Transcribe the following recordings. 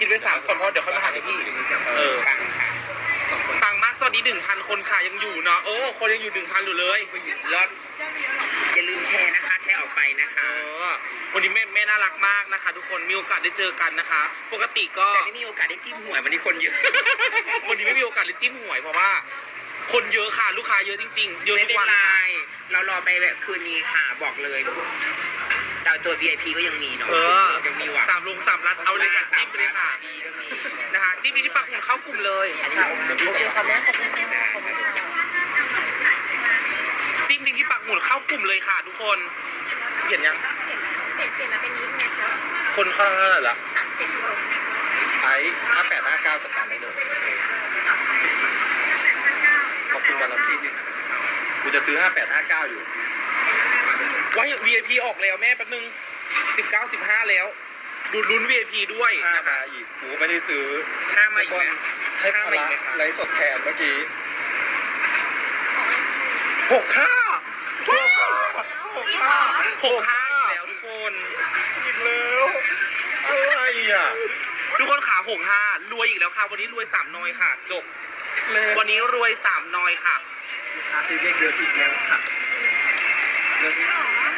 คิดไว้สามคนเพราะเดี๋ยวค่อยมาหาที่พี่เออปังค่ะปังมากสวัสดีหนึ่งพันคนค่ะยังอยู่เนาะโอ้คนยังอยู่หนึ่งพันอยู่เลยรถอย่าลืมแชร์นะคะแชร์ออกไปนะเอคะอวันนี้แม่แม่น่ารักมากนะคะ ทุกคนมีโอกาสได้เจอกันนะคะ ปกติก็แต่ไม่มีโอกาสได้จิ้มหวยวันนี้คนเยอะวันนี้ไม่มีโอกาสเลยจิ้มหวยเพราะว่า คนเยอะค่ะลูกค้าเยอะจริงๆเยอะไม่ทุกเป็นวันไรค่ะเรารอไปแบบคืนนี้ค่ะบอกเลย ดาวโจทย์ VIP ก็ยังมีเนาะเออยังมีหวังสามลงสามรัดเอาเลยค่ะจิ้มไปเลยค่ะดีก็มีนะคะจิ้มไปที่ปักหมุดเข้ากลุ่มเลยอันนี้เดี๋ยวพี่ไปขอบคุณค่ะขอบคุณค่ะจิ้มลิงก์ที่ปักหมุดเข้ากลุ่มเลยค่ะ ทุกคนเปลี่ยนยังเปลี่ยนเปลี่ยนมาเป็นนี้ไงคะคนเข้าเท่าไหร่ละสามสิบโลไอ้ห้าแปดห้าเก้าจัดการได้เลยขอบคุณการรับที่นี่กูจะซื้อห้าแปดห้าเก้าอยู่ ไว้ VIP ออกแล้วแม่แป๊บนึงสิบเก้าสิบห้าแล้ว ดูลุ้น VIP ด้วยห้านะคะมาอีกกูไม่ได้ซื้อข้ามมาอีกไหมให้พห้ามาอีละกไหมคะไลฟ์สดแทนเมื่อกี้หกห้าหกห้าหกห้าหกห้าอีกแล้วทุกคน อีกแล้วอะไรอะทุกคนขาหกห้ารวยอีกแล้วค่ะ วันนี้รวยสามนอยค่ะ จบ เลขวันนี้รวยสามนอยค่ะซื้อเลขเยอะอีกแล้วค่ะ เ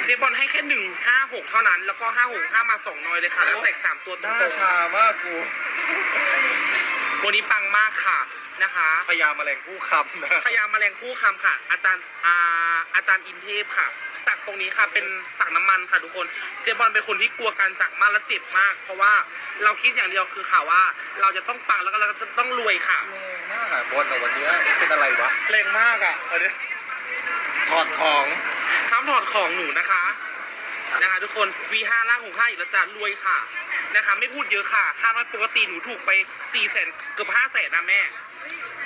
จ๊บอลให้แค่หนึ่งห้าหกเท่านั้น แล้วก็ห้าหกห้ามาสองนอยเลยค่ะ แล้วแตกสามตัวตหน้ารงชามากกูๆวันนี้ปังมากค่ะนะคะพยาแมลงผู้คำนะพยาแมลงผู้คำค่ะ อาจารย์อาอาจารย์อินเทพค่ะ สักตรงนี้ค่ะเป็นสักน้ำมันค่ะทุกคน เจบอลเป็นคนที่กลัวการสักมากและเจ็บมาก เพราะว่าเราคิดอย่างเดียวคือค่ะว่า เราจะต้องปังแล้วก็เราจะต้องรวยค่ะ แรงมากอะบอลแต่วันเนี้ยเป็นอะไรวะแรงมากอะเอาดิถอดของห้ามถอดของหนูนะคะ นะคะ ทุกคน V5 ล่างหกห้าอีกแล้วจ้ะรวยค่ะ นะคะ ไม่พูดเยอะค่ะห้าน้อยปกติหนูถูกไปสี่แสนเกือบห้าแสนนะแม่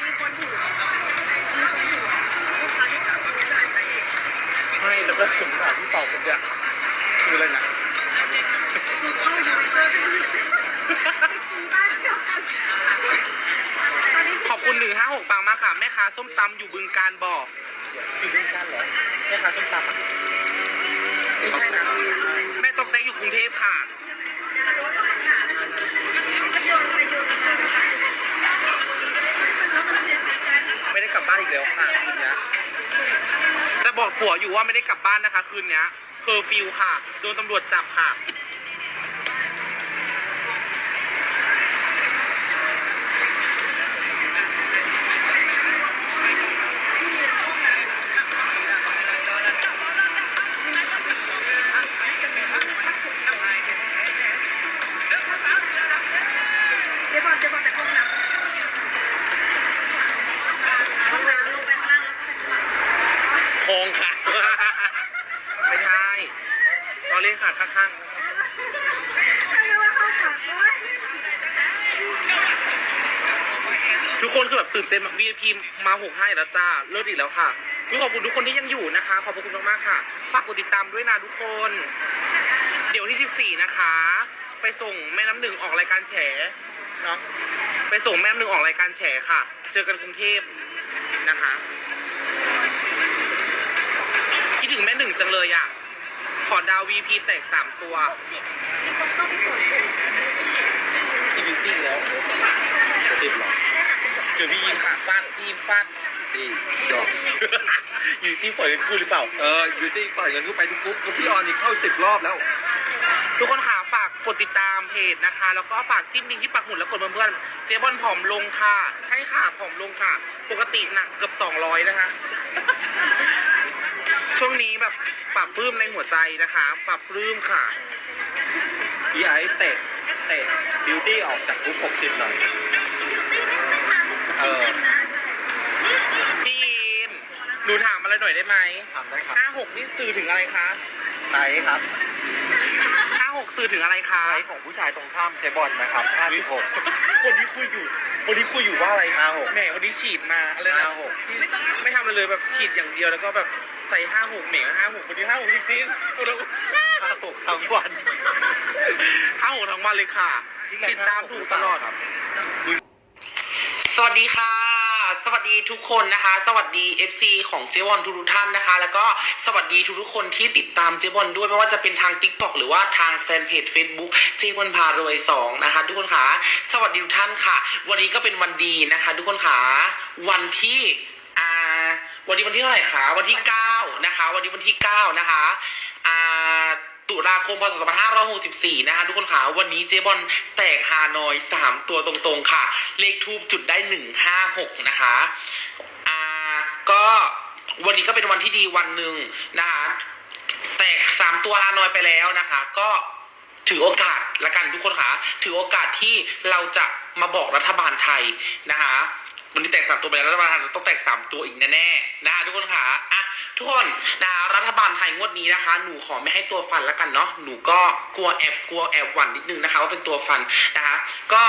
มีคนอยู่มีคนอยู่ลูกค้าที่จับไม่ได้ไปไม่แล้วก็สงสารพี่เป่าคนเนี้ยคืออะไรนะคือเข้าอยู่เพื่อบ้านเดียวกันตอนนี้ขอบคุณหนึ่งห้าหกปังมากค่ะ แม่ค้าส้มตำอยู่บึงการบอก อยู่บึงการเหรอแม่ค้าส้มตำอะไม่ใช่นะแม่ตกเต็กอยู่กรุงเทพค่ะไม่ได้กลับบ้านอีกแล้วค่ะคืนเนี้ยจะบอกผัวอยู่ว่าไม่ได้กลับบ้านนะคะ คืนเนี้ยเคอร์ฟิวค่ะ โดนตำรวจจับค่ะ ทุกคนคือแบบตื่นเต้นมาก VIP มาหกให้แล้วจ้า เลิศอีกแล้วค่ะขอบคุณทุกคนที่ยังอยู่นะคะ ขอบพระคุณมากๆค่ะ ฝากกดติดตามด้วยนะทุกคน เดี๋ยววันที่ 14 นะคะ ไปส่งแม่น้ำหนึ่งออกรายการแฉเนาะ ไปส่งแม่น้ำหนึ่งออกรายการแฉค่ะ เจอกันกรุงเทพนะคะ คิดถึงแม่หนึ่งจังเลยอะ ขอดาว VP แตกสามตัวหกสิบมีคนเข้าไปกดเลยอีบิวตี้แล้วติดหรอ เจอพี่ยินค่ะฟาดพี่ยินฟาดตีดอก อยู่ที่ปล่อยเงินกู้หรือเปล่า เออยูตี้ปล่อยเงินกูไปทุกกรุ๊ปกูพี่ออนนี่เข้าสิบรอบแล้ว ทุกคนค่ะฝากกดติดตามเพจนะคะ แล้วก็ฝากจิ้มลิงก์ที่ปักหมุดแล้วกดเพื่อนๆเจ๊บอลผอมลงค่ะ ใช่ค่ะผอมลงค่ะ ปกติหนักเกือบ200 นะคะ ช่วงนี้แบบปรับปลื้มในหัวใจนะคะ ปรับปลื้มค่ะ พี่ไอ้เตะเตะบิวตี้ออกจากกรุ๊ปหกสิบหน่อย เออพี่ยินหนูถามอะไรหน่อยได้ไหมทำได้ครับ56นี่สื่อถึงอะไรคะไซส์ครับ56สื่อถึงอะไรคะไซส์ของผู้ชายตรงข้ามเจบอลนะครับห้าสิบหกวันนี้คุยอยู่วันนี้คุยอยู่ว่าอะไร56แหมวันนี้ฉีดมาอะไรนะ56ที่ไม่ทำอะไรเลยแบบฉีดอย่างเดียวแล้วก็แบบใส่ห้าหกเหม่งห้าหกวันนี้ห้าหกจริงๆเราห้าหกทั้งวันห้าหกทั้งวันเลยค่ะ ติดตามถูกตลอด ครับ สวัสดีค่ะ สวัสดีทุกคนนะคะ สวัสดี FC ของเจวอนทุกๆท่านนะคะ แล้วก็สวัสดีทุกๆคนที่ติดตามเจวอนด้วยไม่ว่าจะเป็นทาง t ิ k t o k หรือว่าทางแฟนเพจ Facebook เจวอนพารวย2นะคะ ทุกคนค่ะสวัสดีทุกท่านค่ะ วันนี้ก็เป็นวันดีนะคะ ทุกคนค่ะวันที่อ่าวันนี้วันที่เท่าไหร่คะวันที่ 9 นะคะ วันนี้วันที่ 9 นะคะอ่า ตุลาคมพศ2564 นะคะทุกคนค่ะ วันนี้เจบอลแตกฮานอย 3 ตัวตรงๆค่ะ เลขทูบจุดได้ 156 นะคะ อ่า ก็วันนี้ก็เป็นวันที่ดีวันหนึ่งนะคะ แตก 3 ตัวฮานอยไปแล้วนะคะ ก็ถือโอกาสละกันทุกคนค่ะ ถือโอกาสที่เราจะ มาบอกรัฐบาลไทยนะคะวันนี้แตกสามตัวไปแล้วรัฐบาลไทยต้องแตกสามตัวอีกแน่ๆนะคะทุกคนค่ะอะทุกคนนะคะรัฐบาลไทยงวดนี้นะคะ หนูขอไม่ให้ตัวฟันแล้วกันเนาะหนูก็กลัวแอบกลัวแอบหวั่นนิดนึงนะคะว่าเป็นตัวฟันนะคะ ก็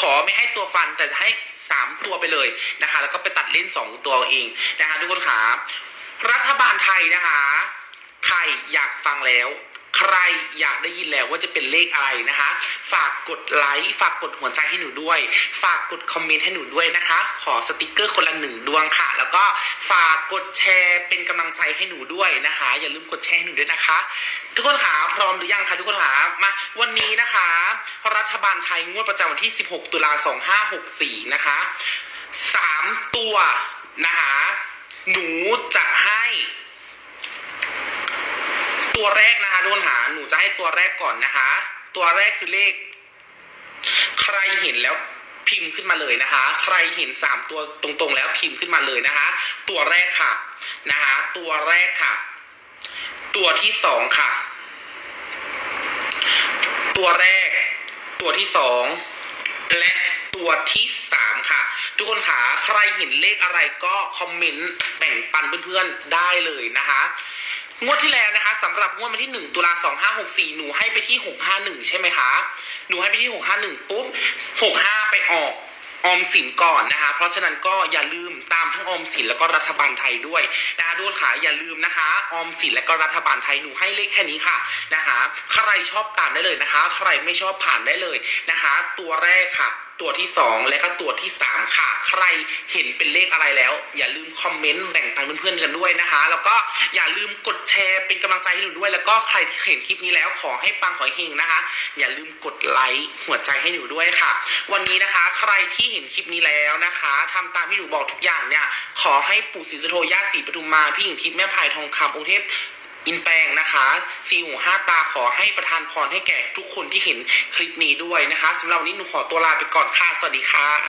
ขอไม่ให้ตัวฟันแต่ให้สามตัวไปเลยนะคะ แล้วก็ไปตัดเล่นสองตัวเอาเองนะคะ ทุกคนค่ะรัฐบาลไทยนะคะ ใครอยากฟังแล้ว ใครอยากได้ยินแล้วว่าจะเป็นเลขอะไรนะคะ ฝากกดไลค์ฝากกดหัวใจให้หนูด้วย ฝากกดคอมเมนต์ให้หนูด้วยนะคะ ขอสติกเกอร์คนละหนึ่งดวงค่ะ แล้วก็ฝากกดแชร์เป็นกำลังใจให้หนูด้วยนะคะ อย่าลืมกดแชร์ให้หนูด้วยนะคะ ทุกคนค่ะพร้อมหรือยังคะทุกคนค่ะมาวันนี้นะคะ รัฐบาลไทยงวดประจำวันที่ 16 ตุลา2564 นะคะสามตัวนะคะหนูจะให้ ตัวแรกนะคะทุกคนหาหนูจะให้ตัวแรกก่อนนะคะ ตัวแรกคือเลข ใครเห็นแล้วพิมพ์ขึ้นมาเลยนะคะ ใครเห็นสามตัวตรงๆ แล้วพิมพ์ขึ้นมาเลยนะคะ ตัวแรกค่ะนะคะ ตัวแรกค่ะ ตัวที่สองค่ะ ตัวแรก ตัวที่สองและตัวที่สามค่ะ ทุกคนค่ะใครเห็นเลขอะไรก็คอมเมนต์แบ่งปันเพื่อนๆได้เลยนะคะ งวดที่แล้วนะคะสำหรับงวดวันที่ 1 ตุลา2564 หนูให้ไปที่ 651 ใช่ไหมคะ หนูให้ไปที่ 651 ปุ๊บ 65 ไปออกออมสินก่อนนะคะ เพราะฉะนั้นก็อย่าลืมตามทั้งออมสินแล้วก็รัฐบาลไทยด้วยนะคะทุกคนค่ะอย่าลืมนะคะออมสินและก็รัฐบาลไทยหนูให้เลขแค่นี้ค่ะนะคะ ใครชอบตามได้เลยนะคะ ใครไม่ชอบผ่านได้เลยนะคะ ตัวแรกค่ะ ตัวที่สองและก็ตัวที่สามค่ะ ใครเห็นเป็นเลขอะไรแล้ว อย่าลืมคอมเมนต์แบ่งปันเพื่อนๆกันด้วยนะคะ แล้วก็อย่าลืมกดแชร์เป็นกำลังใจให้หนูด้วย แล้วก็ใครที่เห็นคลิปนี้แล้วขอให้ปังขอให้เฮงนะคะ อย่าลืมกดไลค์หัวใจให้หนูด้วยค่ะ วันนี้นะคะ ใครที่เห็นคลิปนี้แล้วนะคะทำตามที่หนูบอกทุกอย่างเนี่ยขอให้ปู่ศรีสุโธย่าศรีปทุมมาพี่หญิงทิพย์แม่พายทองคำองค์เทพ อินแปงนะคะสีหูห้าตาขอให้ประทานพรให้แก่ทุกคนที่เห็นคลิปนี้ด้วยนะคะสำหรับวันนี้หนูขอตัวลาไปก่อนค่ะ สวัสดีค่ะ